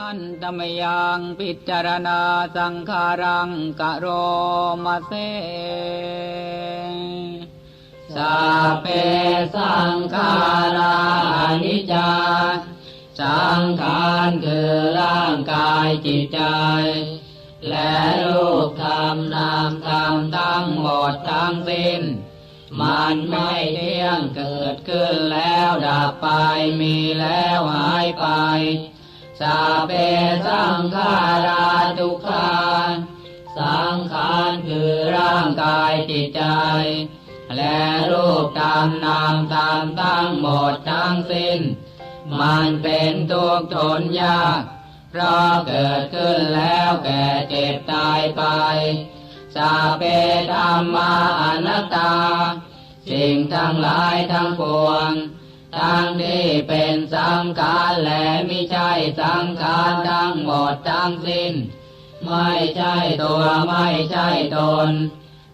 หันตมยังพิจารณาสังขารังกะโรมาเซสัเพสังขารานิจจาสังขารคือร่างกายจิตใจ และรูปธรรมนามธรรมทั้งหมดทั้งสิ้น มันไม่เที่ยงเกิดขึ้นแล้วดับไปมีแล้วหายไป สาเปสังขาราทุกขานสังขารคือร่างกายจิตใจ และรูปตามนามตามทั้งหมดทั้งสิ้น มันเป็นทุกข์ทนยากเพราะเกิดขึ้นแล้วแก่เจ็บตายไปสาเปธรรมาอนัตตา สิ่งทั้งหลายทั้งปวง ทั้งที่เป็นสังขารและไม่ใช่สังขารทั้งหมดทั้งสิ้น ไม่ใช่ตัวไม่ใช่ตน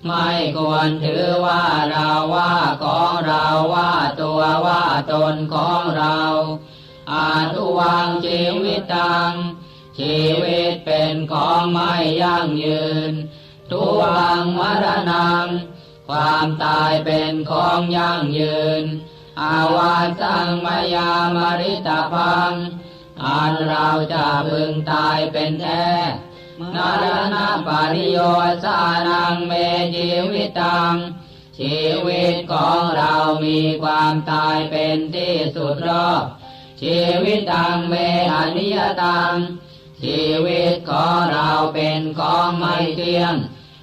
ไม่ควรถือว่าเราว่าของเราว่าตัวว่าตนของเราอาทุวังชีวิตตัง ชีวิตเป็นของไม่ยั่งยืน ทุวังมรณัง ความตายเป็นของยั่งยืน อาวาสังมายามริตาพังอันเราจะพึงตายเป็นแท้นารณะปริโยสานังเมชีวิตัง ชีวิตของเรามีความตายเป็นที่สุดรอบชีวิตตังเมอนิยตัง ชีวิตของเราเป็นของไม่เที่ยง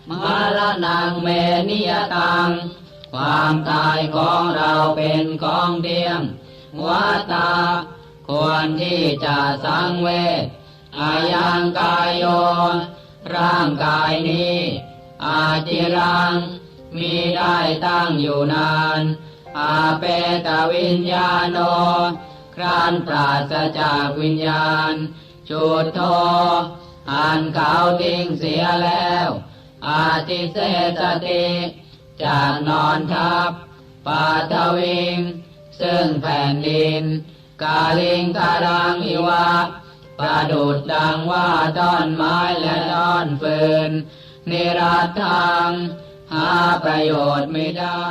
มรณะเมนิยตัง ความตายของเราเป็นของเที่ยงวัตตา ควรที่จะสังเวชอายังกายโย ร่างกายนี้ อาจิรัง มีได้ตั้งอยู่นาน อาเปตวิญญาโน ครานปราศจากวิญญาณจุดโทอ่านเขาทิ้งเสียแล้ว อาติเสสติ จากนอนทับปาทวิง ซึ่งแผ่นดิน กาลิงการังอิวะ ประดุดดังว่าต้นไม้และต้นฟืน นิรัตทาง หาประโยชน์ไม่ได้